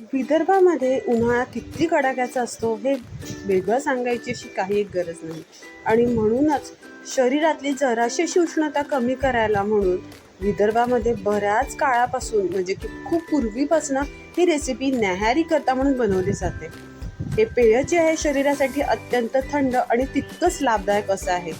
विदर्भामध्ये उन्हाळा किती कडाक्याचा असतो हे वेगळं सांगायची अशी काही एक गरज नाही. आणि म्हणूनच शरीरातली जराशी उष्णता कमी करायला म्हणून विदर्भामध्ये बऱ्याच काळापासून म्हणजे की खूप पूर्वीपासून ही रेसिपी न्याहारी करता म्हणून बनवली जाते. हे पेय जे आहे शरीरासाठी अत्यंत थंड आणि तितकंच लाभदायक असं आहे.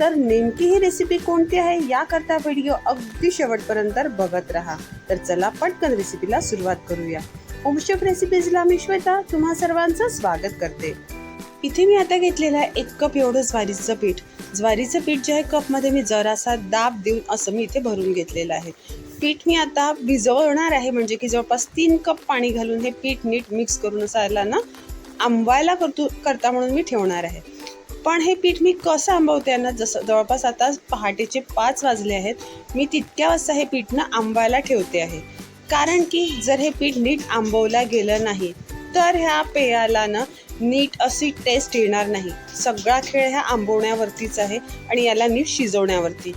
तर नेमकी ही रेसिपी कोणती आहे याकरता व्हिडिओ अगदी शेवटपर्यंत बघत राहा. तर चला पटकन रेसिपीला सुरुवात करूया. होमशेफ रेसिपीजला मी श्वेता तुम्हा सर्वांचं स्वागत करते. इथे मी आता घेतलेलं आहे एक कप एवढं ज्वारीचं पीठ. ज्वारीचं पीठ जे आहे कपमध्ये मी जरासा दाब देऊन असं मी इथे भरून घेतलेलं आहे. पीठ मी आता भिजवणार आहे म्हणजे की जवळपास तीन कप पाणी घालून हे पीठ नीट मिक्स करून असायला ना आंबायला करतो करता म्हणून मी ठेवणार आहे. पण हे पीठ मी कसं आंबवते ना जसं जवळपास आता पहाटेचे पाच वाजले आहेत मी तितक्या वाजता हे पीठ ना आंबायला ठेवते आहे. कारण की जर हे पीठ नीट आंबवलं गेलं नाही तर ह्या पेयाला ना नीट अशी टेस्ट येणार नाही. सगळा खेळ ह्या आंबवण्यावरतीच आहे आणि याला नीट शिजवण्यावरती.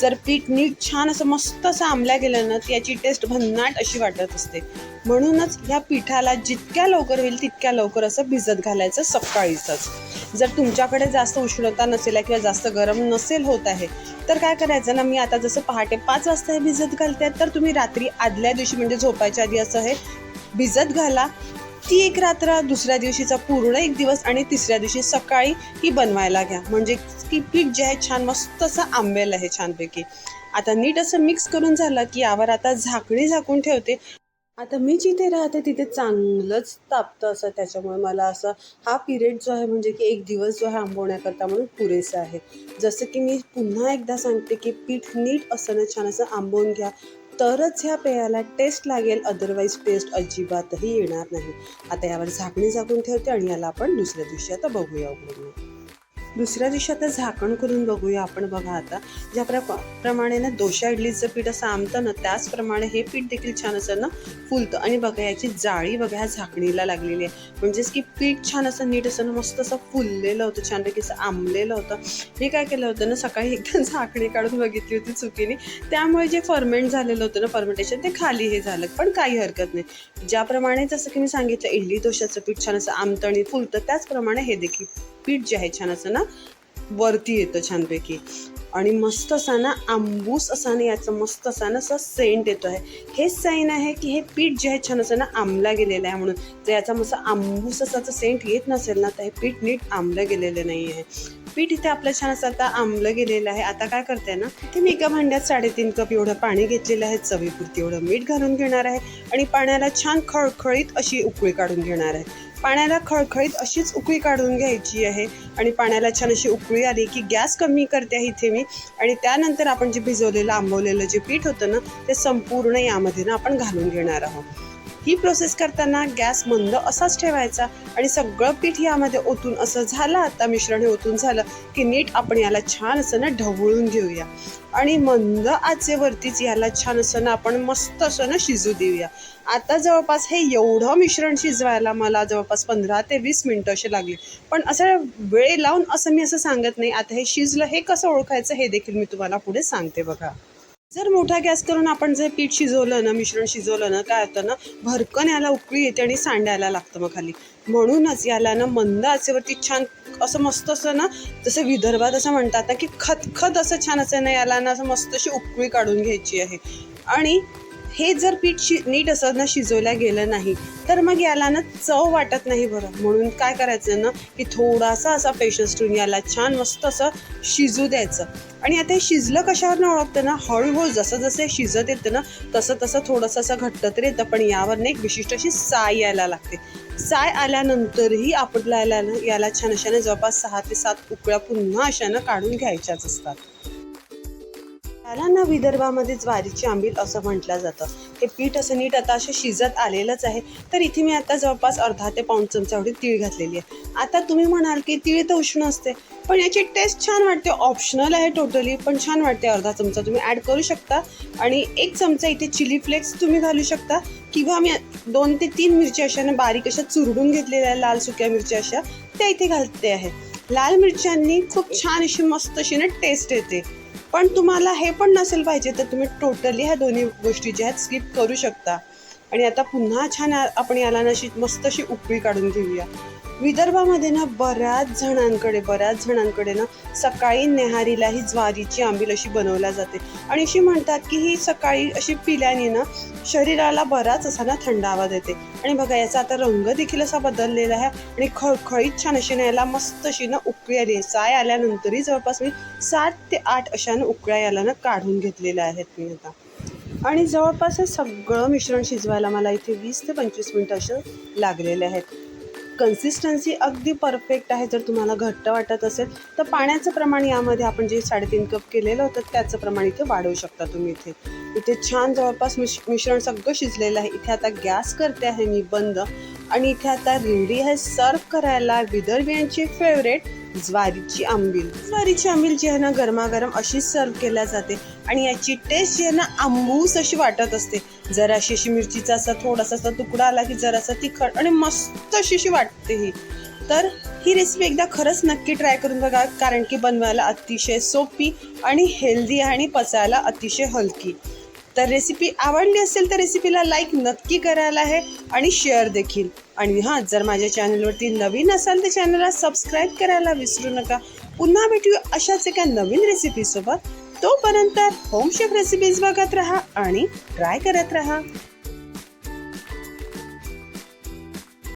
जर पीठ नीट छान असं मस्त असं आंबल्या गेलं ना त्याची टेस्ट भन्नाट अशी वाटत असते. म्हणूनच ह्या पिठाला जितक्या लवकर होईल तितक्या लवकर असं भिजत घालायचं सकाळीचंच. जर तुमच्याकडे जास्त उष्णता नसेल किंवा जास्त गरम नसेल होत आहे तर काय करायचं ना मी आता जसं पहाटे पाच वाजता हे भिजत घालते तर तुम्ही रात्री आदल्या दिवशी म्हणजे झोपायच्या आधी असं हे भिजत घाला. ती एक रात्र दुसऱ्या दिवशीचा पूर्ण एक दिवस आणि तिसऱ्या दिवशी सकाळी ही बनवायला घ्या. म्हणजे की पीठ जे आहे छान मस्त असं आंबेल आहे छानपैकी. आता नीट असं मिक्स करून झालं की यावर आता झाकणी झाकून ठेवते. आता मी जिथे राहते तिथे चांगलंच तापतं असं त्याच्यामुळे मला असं हा पिरियड जो आहे म्हणजे की एक दिवस जो आहे आंबवण्याकरता म्हणून पुरेसा आहे. जसं की मी पुन्हा एकदा सांगते की पीठ नीट असं ना छान असं आंबवून घ्या. तरच ह्या पेयाला टेस्ट लागेल अदरवाईज टेस्ट अजिबातही येणार नाही. आता यावर झाकणी झाकून ठेवते आणि याला आपण दुसऱ्या दिवशी आता बघूया उघडून दुसऱ्या दिवशी आता झाकण करून बघूया आपण. बघा आता ज्या प्र प्रमाणे ना दोशा इडलीचं पीठ असं आमतं ना त्याचप्रमाणे हे पीठ देखील छान असं ना फुलतं. आणि बघा याची जाळी बघा ह्या झाकणीला लागलेली आहे. म्हणजेच की पीठ छान असं नीट असं ना मस्त असं फुललेलं होतं छानपैकी असं आंबलेलं होतं. हे काय केलं होतं ना सकाळी एकदा झाकणी काढून बघितली होती चुकीने. त्यामुळे जे फर्मेंट झालेलं होतं ना फर्मेंटेशन ते खाली हे झालं. पण काही हरकत नाही. ज्याप्रमाणे जसं की मी सांगितलं इडली डोशाचं पीठ छान असं आमतं आणि फुलतं त्याचप्रमाणे हे देखील पीठ जे आहे छान असं ना वरती येतं छानपैकी. आणि मस्त असा ना आंबूस असा ना याचं मस्त असा ना असं सेंट येतो आहे. हेच साईन आहे की हे पीठ जे आहे छान असं ना आंबला गेलेलं आहे म्हणून. जर याचा मस्त आंबूस असाचं सेंट येत नसेल ना तर हे पीठ नीट आंबलं गेलेलं नाही आहे. पीठ इथे आपलं छान असं आता आंबलं गेलेलं आहे. आता काय करते ना इथे मी एका भांड्यात साडेतीन कप एवढं पाणी घेतलेलं आहे. चवीपुरती एवढं मीठ घालून घेणार आहे. आणि पाण्याला छान खळखळीत अशी उकळी काढून घेणार आहे. पाण्याला खळखळीत अशीच उकळी काढून घ्यायची आहे. आणि पाण्याला छान अशी उकळी आली की गॅस कमी करते आहे इथे मी. आणि त्यानंतर आपण जे भिजवलेलं आंबवलेलं जे पीठ होतं ना ते संपूर्ण यामध्ये ना आपण घालून घेणार आहोत. ही प्रोसेस करताना गॅस मंद असाच ठेवायचा आणि सगळं पीठ यामध्ये ओतून असं झालं आता मिश्रण हे ओतून झालं की नीट आपण याला छान असं ना ढवळून घेऊया. आणि मंद आचेवरतीच याला छान असं ना आपण मस्त असं ना शिजू देऊया. आता जवळपास हे एवढं मिश्रण शिजवायला मला जवळपास पंधरा ते वीस मिनटं असे लागले. पण असं वेळ लावून असं मी असं सांगत नाही. आता हे शिजलं हे कसं ओळखायचं हे देखील मी तुम्हाला पुढे सांगते बघा. जर मोठा गॅस करून आपण जर पीठ शिजवलं ना मिश्रण शिजवलं ना काय होतं ना भरकन याला उकळी येते आणि सांडायला लागतं मग खाली. म्हणूनच याला ना मंद आचेवरती छान असं मस्त असं ना जसं विदर्भात असं म्हणतात ना की खतखत असं छान असं ना याला ना असं मस्त अशी उकळी काढून घ्यायची आहे. आणि हे जर पीठ शि नीट असं ना शिजवल्या गेलं नाही तर मग याला ना चव वाटत नाही बरं. म्हणून काय करायचं ना की थोडासा असा पेशन्स ठेवून याला छान मस्त असं शिजू द्यायचं. आणि आता हे शिजलं कशावरनं ओळखतं ना हळूहळू जसं जसं हे शिजत येतं ना तसं तसं थोडंसं असं घट्ट तर येतं पण यावरनं एक विशिष्ट अशी साय यायला लागते. साय आल्यानंतरही आपल्याला याला छान अशाने जवळपास सहा ते सात उकळ्या पुन्हा अशानं काढून घ्यायच्याच असतात. त्याला ना विदर्भामध्ये ज्वारीची आंबील असं म्हटलं जातं. हे पीठ असं नीट आता असं शिजत आलेलंच आहे. तर इथे मी आता जवळपास अर्धा ते पाऊण चमचा एवढी तीळ घातलेली आहे. आता तुम्ही म्हणाल की तीळ तर उष्ण असते. पण याची टेस्ट छान वाटते. ऑप्शनल आहे टोटली पण छान वाटते. अर्धा चमचा तुम्ही ॲड करू शकता. आणि एक चमचा इथे चिली फ्लेक्स तुम्ही घालू शकता. किंवा मी दोन ते तीन मिरच्या अशा ना बारीक अशा चुरडून घेतलेल्या आहे लाल सुक्या मिरच्या अशा त्या इथे घालते आहे. लाल मिरच्यांनी खूप छान अशी मस्त अशी ना टेस्ट येते. पण तुम्हाला हे पण नसेल पाहिजे तर तुम्ही टोटली ह्या दोन्ही गोष्टी ज्या आहेत स्किप करू शकता. आणि आता पुन्हा छान आपण याला ना अशी मस्त अशी उकळी काढून घेऊया. विदर्भामध्ये ना बऱ्याच जणांकडे बऱ्याच जणांकडे ना सकाळी नेहारीला ही ज्वारीची आंबील अशी बनवल्या जाते. आणि अशी म्हणतात की ही सकाळी अशी पिल्याने ना शरीराला बराच असा ना थंडावा देते आणि बघा याचा आता रंग देखील असा बदललेला आहे आणि खळखळीत छान अशी ना याला मस्त अशी ना उकळी आली साय आल्यानंतरही जवळपास मी सात ते आठ अशा ना उकळ्या याला ना काढून घेतलेल्या आहेत मी आता. आणि जवळपास हे सगळं मिश्रण शिजवायला मला इथे वीस ते पंचवीस मिनटं असं लागलेले आहेत. कन्सिस्टन्सी अगदी परफेक्ट आहे. जर तुम्हाला घट्ट वाटत असेल तर पाण्याचं प्रमाण यामध्ये आपण जे साडेतीन कप केलेलं होतं त्याचं प्रमाण इथे वाढवू शकता तुम्ही इथे. इथे छान जवळपास मिश मिश्रण सगळं शिजलेलं आहे. इथे आता गॅस करते आहे मी बंद. आणि इथे आता रेडी आहे सर्व करायला. विदर्भियांची फेवरेट ज्वारीची आंबील. ज्वारीची आंबील जी आहे ना गरमागरम अशीच सर्व केल्या जाते. आणि याची टेस्ट जी आहे ना आंबूस अशी वाटत असते. जराशी अशी मिरचीचा असा थोडासा असा तुकडा आला की जरासा तिखट आणि मस्त अशी अशी वाटते ही. तर ही रेसिपी एकदा खरंच नक्की ट्राय करून बघा कारण की बनवायला अतिशय सोपी आणि हेल्दी आणि पचायला अतिशय हलकी. तर रेसिपी आवडली असेल तर रेसिपीला लाईक नक्की करायला आहे आणि शेअर देखील. आणि हां जर माझ्या चॅनलवरती नवीन असाल तर चॅनलला सबस्क्राईब करायला विसरू नका. पुन्हा भेटूया अशाच एका नवीन रेसिपीसोबत तोपर्यंत होम शेफ रेसिपीज बघत राहा आणि ट्राय करत राहा.